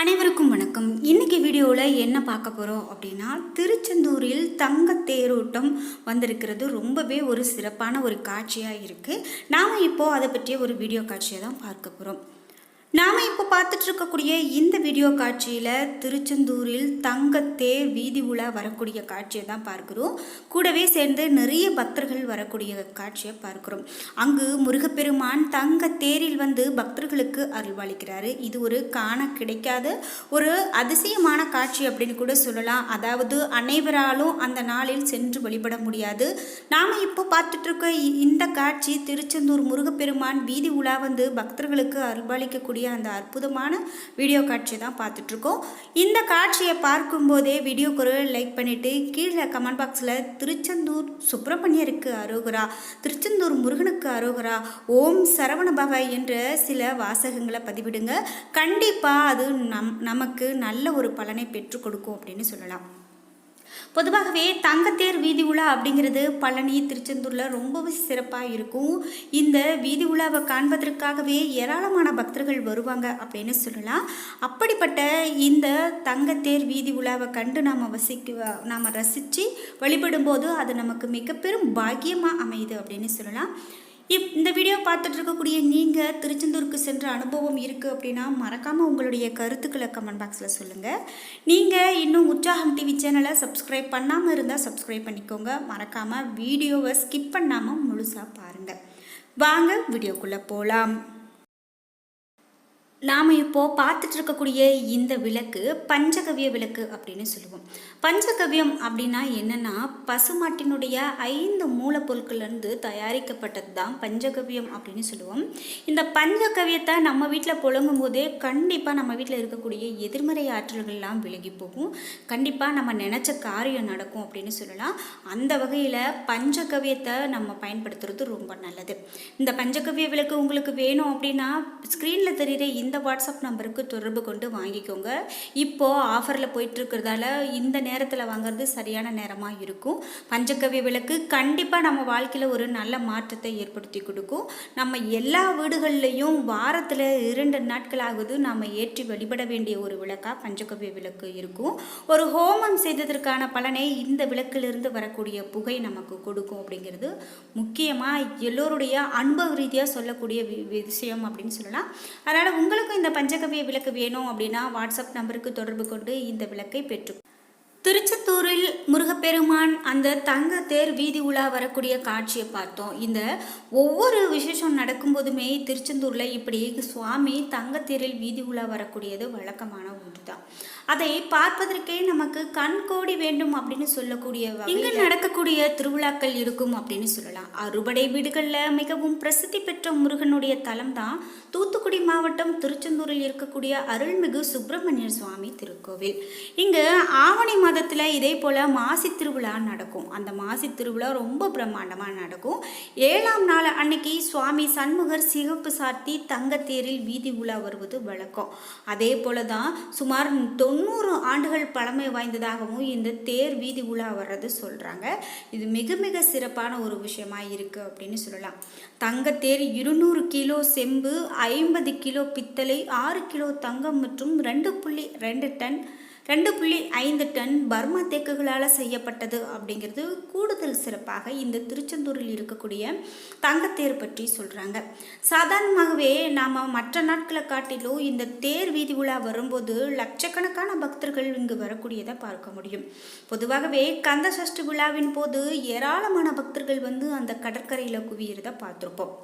அனைவருக்கும் வணக்கம். இன்னைக்கு வீடியோவில் என்ன பார்க்க போகிறோம் அப்படின்னா திருச்செந்தூரில் தங்க தேரோட்டம் வந்திருக்கிறது ரொம்பவே ஒரு சிறப்பான ஒரு காட்சியாக இருக்குது நாம் இப்போது அதை பற்றிய ஒரு வீடியோ காட்சியை தான் பார்க்க போகிறோம் நாம் இப்போ பார்த்துட்டு இருக்கக்கூடிய இந்த வீடியோ காட்சியில் திருச்செந்தூரில் தங்கத்தேர் வீதி உலா வரக்கூடிய காட்சியை தான் பார்க்குறோம். கூடவே சேர்ந்து நிறைய பக்தர்கள் வரக்கூடிய காட்சியை பார்க்குறோம். அங்கு முருகப்பெருமான் தங்க தேரில் வந்து பக்தர்களுக்கு அருள்வாளிக்கிறாரு. இது ஒரு காண கிடைக்காத ஒரு அதிசயமான காட்சி அப்படின்னு கூட சொல்லலாம். அதாவது அனைவராலும் அந்த நாளில் சென்று வழிபட முடியாது. நாம் இப்போ பார்த்துட்டு இருக்க இ- இந்த காட்சி திருச்செந்தூர் முருகப்பெருமான் வீதி உலா வந்து பக்தர்களுக்கு அருள்பாலிக்கக்கூடிய அந்த அற்புதமான வீடியோ காட்சி தான் பார்த்துட்ருக்கோம். இந்த காட்சியை பார்க்கும்போதே வீடியோக்கு ஒரு லைக் பண்ணிவிட்டு கீழே கமெண்ட் பாக்ஸில் திருச்செந்தூர் சுப்பிரமணியருக்கு அரோகரா திருச்செந்தூர் முருகனுக்கு அரோகரா ஓம் சரவண பவ என்ற சில வாசகங்களை பதிவிடுங்க. கண்டிப்பாக அது நம் நமக்கு நல்ல ஒரு பலனை பெற்றுக் கொடுக்கும் அப்படின்னு சொல்லலாம். பொதுவாகவே தங்கத்தேர் வீதி உலா அப்படிங்கிறது பழனி திருச்செந்தூரில் ரொம்பவே சிறப்பாக இருக்கும். இந்த வீதி உலாவை காண்பதற்காகவே ஏராளமான பக்தர்கள் வருவாங்க அப்படின்னு சொல்லலாம். அப்படிப்பட்ட இந்த தங்கத்தேர் வீதி உலாவை கண்டு நாம் வசிக்க நாம் ரசித்து வழிபடும்போது அது நமக்கு மிக பெரும் பாக்கியமாக அமையுது அப்படின்னு சொல்லலாம். இப் இந்த வீடியோ பார்த்துட்டு இருக்கக்கூடிய நீங்கள் திருச்செந்தூருக்கு சென்ற அனுபவம் இருக்குது அப்படின்னா மறக்காமல் உங்களுடைய கருத்துக்களை கமெண்ட் பாக்ஸில் சொல்லுங்கள் நீங்கள் இன்னும் உற்சாகம் டிவி சேனலை சப்ஸ்கிரைப் பண்ணாமல் இருந்தால் சப்ஸ்கிரைப் பண்ணிக்கோங்க. மறக்காமல் வீடியோவை ஸ்கிப் பண்ணாமல் முழுசாக பாருங்கள் வாங்க வீடியோக்குள்ளே போகலாம் நாம் இப்போது பார்த்துட்டு இருக்கக்கூடிய இந்த விளக்கு பஞ்சகவ்ய விளக்கு அப்படின்னு சொல்லுவோம். பஞ்சகவ்யம் அப்படின்னா என்னென்னா பசுமாட்டினுடைய ஐந்து மூலப்பொருட்கள்லேருந்து தயாரிக்கப்பட்டது தான் பஞ்சகவ்யம் அப்படின்னு சொல்லுவோம். இந்த பஞ்சகவ்யத்தை நம்ம வீட்டில் புழங்கும் போதே கண்டிப்பாக நம்ம வீட்டில் இருக்கக்கூடிய எதிர்மறை ஆற்றல்கள்லாம் விலகி போகும். கண்டிப்பாக நம்ம நினச்ச காரியம் நடக்கும் அப்படின்னு சொல்லலாம். அந்த வகையில் பஞ்சகவ்யத்தை நம்ம பயன்படுத்துறது ரொம்ப நல்லது. இந்த பஞ்சகவ்ய விளக்கு உங்களுக்கு வேணும் அப்படின்னா ஸ்க்ரீனில் தெரிகிற இந்த வாட்ஸ்அப் நம்பருக்கு தொடர்பு கொண்டு வாங்கிக்கோங்க. இப்போது ஆஃபரில் போயிட்டு இருக்கிறதால இந்த நேரத்தில் வாங்குறது சரியான நேரமாக இருக்கும். பஞ்சகவ்ய விளக்கு கண்டிப்பாக நம்ம வாழ்க்கையில் ஒரு நல்ல மாற்றத்தை ஏற்படுத்தி கொடுக்கும். நம்ம எல்லா வீடுகள்லையும் வாரத்தில் இரண்டு நாட்களாவது நாம் ஏற்றி வழிபட வேண்டிய ஒரு விளக்காக பஞ்சகவ்ய விளக்கு இருக்கும். ஒரு ஹோமம் செய்ததற்கான பலனை இந்த விளக்கிலிருந்து வரக்கூடிய புகை நமக்கு கொடுக்கும் அப்படிங்கிறது முக்கியமாக எல்லோருடைய அனுபவ ரீதியாக சொல்லக்கூடிய வி- விஷயம் அப்படின்னு சொல்லலாம். அதனால் உங்கள் உங்களுக்கும் இந்த பஞ்சகவிய விளக்கு வேணும் அப்படின்னா வாட்ஸ்அப் நம்பருக்கு தொடர்பு கொண்டு இந்த விளக்கை பெற்று திருச்செந்தூரில் முருகப்பெருமான் அந்த தங்க தேர் வீதி உலா வரக்கூடிய காட்சியை பார்த்தோம். இந்த ஒவ்வொரு விசேஷம் நடக்கும்போதுமே திருச்செந்தூரில் இப்படி சுவாமி தங்கத்தேரில் வீதி உலா வரக்கூடியது வழக்கமான ஒன்று தான் அதை பார்ப்பதற்கே நமக்கு கண் கோடி வேண்டும் அப்படின்னு சொல்லக்கூடிய இங்கு நடக்கக்கூடிய திருவிழாக்கள் இருக்கும் அப்படின்னு சொல்லலாம். அறுபடை வீடுகளில் மிகவும் பிரசித்தி பெற்ற முருகனுடைய தலம் தான் தூத்துக்குடி மாவட்டம் திருச்செந்தூரில் இருக்கக்கூடிய அருள்மிகு சுப்பிரமணிய சுவாமி திருக்கோவில். இங்கு ஆவணி மாதத்தில் இதே போல் மாசி திருவிழா நடக்கும். அந்த மாசி திருவிழா ரொம்ப பிரம்மாண்டமாக நடக்கும். ஏழாம் நாள் அன்னைக்கு சுவாமி சண்முகர் சிகப்பு சாத்தி தங்கத்தேரில் வீதி உலா வருவது வழக்கம். அதே போல தான் சுமார் தொண்ணூறு ஆண்டுகள் பழமை வாய்ந்ததாகவும் இந்த தேர் வீதி உலா வர்றது சொல்கிறாங்க இது மிக மிக சிறப்பான ஒரு விஷயமா இருக்குது அப்படின்னு சொல்லலாம். தங்கத்தேர் இருநூறு கிலோ செம்பு ஐம்பது கிலோ பித்தளை ஆறு கிலோ தங்கம் மற்றும் ரெண்டு புள்ளி ரெண்டு டன் ரெண்டு புள்ளி ஐந்து டன் பர்மா தேக்குகளால் செய்யப்பட்டது அப்படிங்கிறது கூடுதல் சிறப்பாக இந்த திருச்செந்தூரில் இருக்கக்கூடிய தங்கத்தேர் பற்றி சொல்கிறாங்க சாதாரணமாகவே நாம் மற்ற நாட்களை காட்டிலும் இந்த தேர் வீதி உலா வரும்போது லட்சக்கணக்கான பக்தர்கள் இங்கு வரக்கூடியதை பார்க்க முடியும். பொதுவாகவே கந்த சஷ்டி விழாவின் போது ஏராளமான பக்தர்கள் வந்து அந்த கடற்கரையில் குவியிறதை பார்த்துருப்போம்.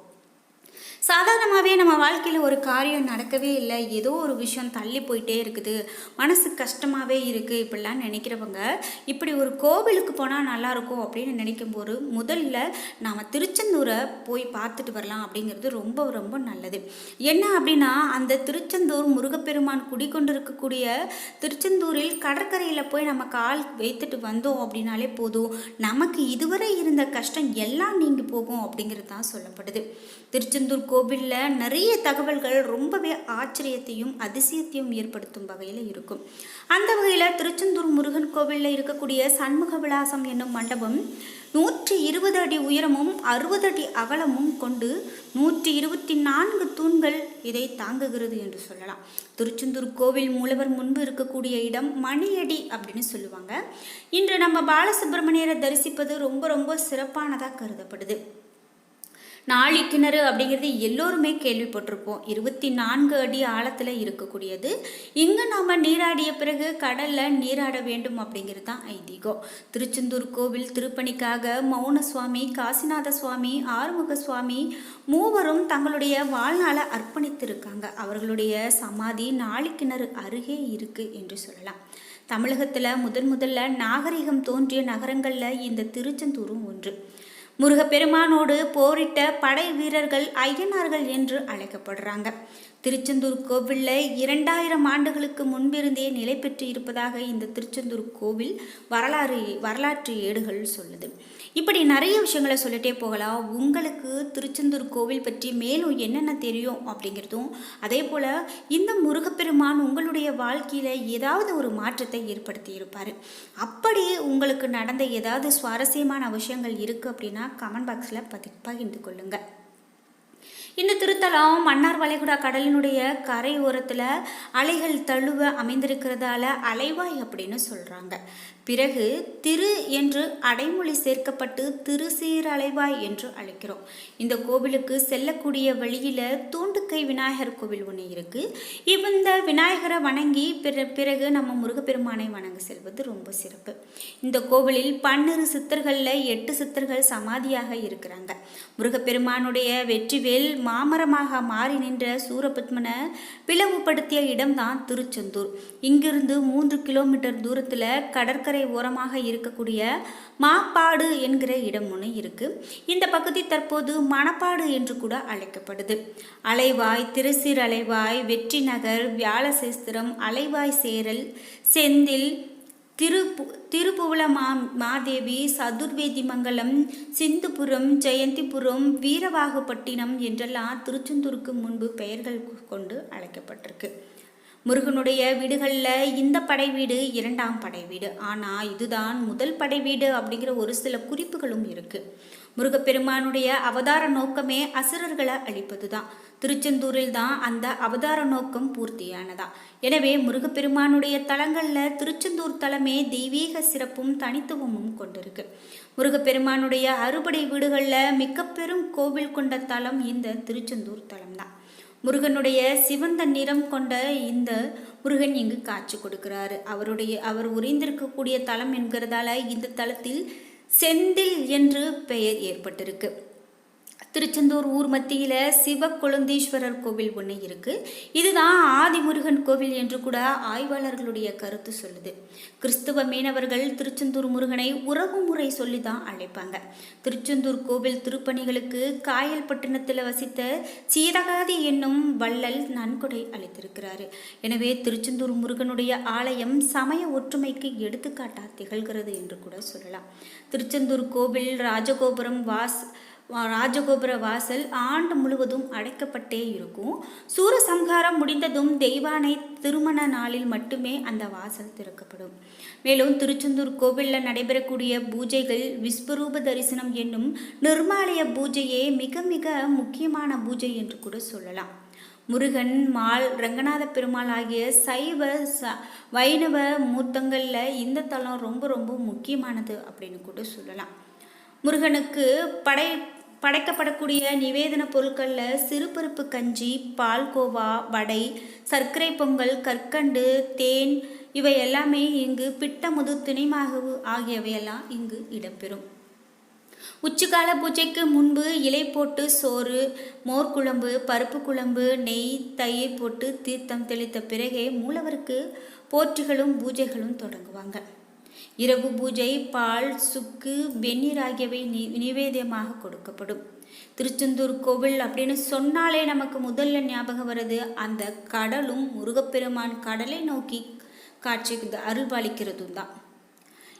சாதாரணமாகவே நம்ம வாழ்க்கையில் ஒரு காரியம் நடக்கவே இல்லை. ஏதோ ஒரு விஷயம் தள்ளி போயிட்டே இருக்குது. மனசு கஷ்டமாகவே இருக்குது இப்படிலாம் நினைக்கிறவங்க இப்படி ஒரு கோவிலுக்கு போனால் நல்லாயிருக்கும் அப்படின்னு நினைக்கும்போது முதல்ல நாம் திருச்செந்தூரை போய் பார்த்துட்டு வரலாம் அப்படிங்கிறது ரொம்ப ரொம்ப நல்லது. என்ன அப்படின்னா அந்த திருச்செந்தூர் முருகப்பெருமான் குடிக்கொண்டிருக்கக்கூடிய திருச்செந்தூரில் கடற்கரையில் போய் நம்ம கால் வைத்துட்டு வந்தோம் அப்படின்னாலே போதும். நமக்கு இதுவரை இருந்த கஷ்டம் எல்லாம் நீங்கி போகும் அப்படிங்கிறது தான் சொல்லப்படுது. திருச்செந்தூர் கோவிலில் நிறைய தகவல்கள் ரொம்பவே ஆச்சரியத்தையும் அதிசயத்தையும் ஏற்படுத்தும் வகையில் இருக்கும். அந்த வகையில் திருச்செந்தூர் முருகன் கோவிலில் இருக்கக்கூடிய சண்முக விலாசம் என்னும் மண்டபம் நூற்றி இருபது அடி உயரமும் அறுபது அடி அகலமும் கொண்டு நூற்றி இருபத்தி நான்கு தூண்கள் இதை தாங்குகிறது என்று சொல்லலாம். திருச்செந்தூர் கோவில் மூலவர் முன்பு இருக்கக்கூடிய இடம் மணியடி அப்படின்னு சொல்லுவாங்க. இன்று நம்ம பாலசுப்ரமணியரை தரிசிப்பது ரொம்ப ரொம்ப சிறப்பானதாக கருதப்படுது. நாழி கிணறு அப்படிங்கிறது எல்லோருமே கேள்விப்பட்டிருப்போம். இருபத்தி நான்கு அடி ஆழத்தில் இருக்கக்கூடியது. இங்கே நாம் நீராடிய பிறகு கடலில் நீராட வேண்டும் அப்படிங்கிறது தான் ஐதீகம். திருச்செந்தூர் கோவில் திருப்பணிக்காக மௌன சுவாமி காசிநாத சுவாமி ஆறுமுக சுவாமி மூவரும் தங்களுடைய வாழ்நாளை அர்ப்பணித்திருக்காங்க. அவர்களுடைய சமாதி நாழி கிணறு அருகே இருக்குது என்று சொல்லலாம். தமிழகத்தில் முதன் முதல்ல நாகரிகம் தோன்றிய நகரங்களில் இந்த திருச்செந்தூரும் ஒன்று. முருகப்பெருமானோடு போரிட்ட படை வீரர்கள் ஐயனார்கள் என்று அழைக்கப்படுறாங்க. திருச்செந்தூர் கோவிலில் இரண்டாயிரம் ஆண்டுகளுக்கு முன்பிருந்தே நிலை பெற்று இருப்பதாக இந்த திருச்செந்தூர் கோவில் வரலாறு வரலாற்று ஏடுகள் சொல்லுது. இப்படி நிறைய விஷயங்களை சொல்லிட்டே போகலாம். உங்களுக்கு திருச்செந்தூர் கோவில் பற்றி மேலும் என்னென்ன தெரியும் அப்படிங்கிறதும் அதே போல் இந்த முருகப்பெருமான் உங்களுடைய வாழ்க்கையில் ஏதாவது ஒரு மாற்றத்தை ஏற்படுத்தி இருப்பார் அப்படி உங்களுக்கு நடந்த ஏதாவது சுவாரஸ்யமான விஷயங்கள் இருக்குது அப்படின்னா கமெண்ட் பாக்ஸில் பதி பகிர்ந்து கொள்ளுங்கள் இந்த திருத்தலம் மன்னார் வளைகுடா கடலினுடைய கரை ஓரத்தில் அலைகள் தழுவ அமைந்திருக்கிறதால அலைவாய் அப்படின்னு சொல்கிறாங்க பிறகு திரு என்று அடைமொழி சேர்க்கப்பட்டு திருசீரலைவாய் என்று அழைக்கிறோம். இந்த கோவிலுக்கு செல்லக்கூடிய வழியில் தூண்டுக்கை விநாயகர் கோவில் ஒன்று இருக்குது இந்த விநாயகரை வணங்கி பிற பிறகு நம்ம முருகப்பெருமானை வணங்க செல்வது ரொம்ப சிறப்பு. இந்த கோவிலில் பன்னிரு சித்தர்களில் எட்டு சித்தர்கள் சமாதியாக இருக்கிறாங்க. முருகப்பெருமானுடைய வெற்றிவேல் மாமரமாக மாறி நின்ற சூரபத்மனை பிளவுபடுத்திய இடம்தான் திருச்செந்தூர். இங்கிருந்து மூன்று கிலோமீட்டர் தூரத்தில் கடற்கரை ஓரமாக இருக்கக்கூடிய மாப்பாடு என்கிற இடம் ஒன்று இருக்கு. இந்த பகுதி தற்போது மணப்பாடு என்று கூட அழைக்கப்படுது. அலைவாய் திருசீர் அலைவாய் வெற்றி நகர் வியாழசேஸ்திரம் அலைவாய் சேரல் செந்தில் திருப்பு திருப்புவள மா மாதேவி சதுர்வேதி மங்கலம் சிந்துபுரம் ஜெயந்திபுரம் வீரவாகுப்பட்டினம் என்றெல்லாம் திருச்செந்தூருக்கு முன்பு பெயர்கள் கொண்டு அழைக்கப்பட்டிருக்கு. முருகனுடைய வீடுகளில் இந்த படை வீடு இரண்டாம் படை வீடு. ஆனால் இதுதான் முதல் படை வீடு அப்படிங்கிற ஒரு சில குறிப்புகளும் இருக்குது முருகப்பெருமானுடைய அவதார நோக்கமே அசுரர்களை அழிப்பது தான் திருச்செந்தூரில் தான் அந்த அவதார நோக்கம் பூர்த்தியானதா. எனவே முருகப்பெருமானுடைய தலங்களில் திருச்செந்தூர் தலமே தெய்வீக சிறப்பும் தனித்துவமும் கொண்டிருக்கு. முருகப்பெருமானுடைய அறுபடை வீடுகளில் மிக பெரும் கோவில் கொண்ட தலம் இந்த திருச்செந்தூர் தலம் தான் முருகனுடைய சிவந்த நிறம் கொண்ட இந்த முருகன் இங்கு காட்சி கொடுக்கிறாரு. அவருடைய அவர் உறைந்திருக்கக்கூடிய தலம் என்கிறதால இந்த தலத்தில் செந்தில் என்று பெயர் ஏற்பட்டிருக்கு. திருச்செந்தூர் ஊர் மத்தியில் சிவக்கொழுந்தீஸ்வரர் கோவில் ஒன்று இருக்குது இதுதான் ஆதிமுருகன் கோவில் என்று கூட ஆய்வாளர்களுடைய கருத்து சொல்லுது. கிறிஸ்துவ மீனவர்கள் திருச்செந்தூர் முருகனை உறவு முறை சொல்லி தான் அழைப்பாங்க. திருச்செந்தூர் கோவில் திருப்பணிகளுக்கு காயல்பட்டினத்தில் வசித்த சீதகாதி என்னும் வள்ளல் நன்கொடை அளித்திருக்கிறாரு. எனவே திருச்செந்தூர் முருகனுடைய ஆலயம் சமய ஒற்றுமைக்கு எடுத்துக்காட்டாக திகழ்கிறது என்று கூட சொல்லலாம். திருச்செந்தூர் கோவில் ராஜகோபுரம் வாஸ் ராஜகோபுர வாசல் ஆண்டு முழுவதும் அடைக்கப்பட்டே இருக்கும். சூரசம்ஹாரம் முடிந்ததும் தெய்வானை திருமண நாளில் மட்டுமே அந்த வாசல் திறக்கப்படும். மேலும் திருச்செந்தூர் கோவிலில் நடைபெறக்கூடிய பூஜைகள் விஸ்வரூப தரிசனம் என்னும் நிர்மாலய பூஜையே மிக மிக முக்கியமான பூஜை என்று கூட சொல்லலாம். முருகன் மால் ரங்கநாத பெருமாள் ஆகிய சைவ ச வைணவ மூர்த்தங்களில் இந்த தலம் ரொம்ப ரொம்ப முக்கியமானது அப்படின்னு கூட சொல்லலாம். முருகனுக்கு படை படைக்கப்படக்கூடிய நிவேதன பொருட்களில் சிறுபருப்பு கஞ்சி பால்கோவா வடை சர்க்கரை பொங்கல் கற்கண்டு தேன் இவை எல்லாமே இங்கு பிட்டமுது திணைமாகவு ஆகியவையெல்லாம் இங்கு இடம்பெறும். உச்சிக்கால பூஜைக்கு முன்பு இலை போட்டு சோறு மோர் குழம்பு பருப்பு குழம்பு நெய் தயிர் போட்டு தீர்த்தம் தெளித்த பிறகே மூலவருக்கு போற்றிகளும் பூஜைகளும் தொடங்குவாங்க. இரவு பூஜை பால் சுக்கு வெந்நீர் ஆகியவை நிவேதியமாக கொடுக்கப்படும். திருச்செந்தூர் கோவில் அப்படின்னு சொன்னாலே நமக்கு முதல்ல ஞாபகம் வருது அந்த கடலும் முருகப்பெருமான் கடலை நோக்கி காட்சி அருள்பாலிக்கிறதும் தான்.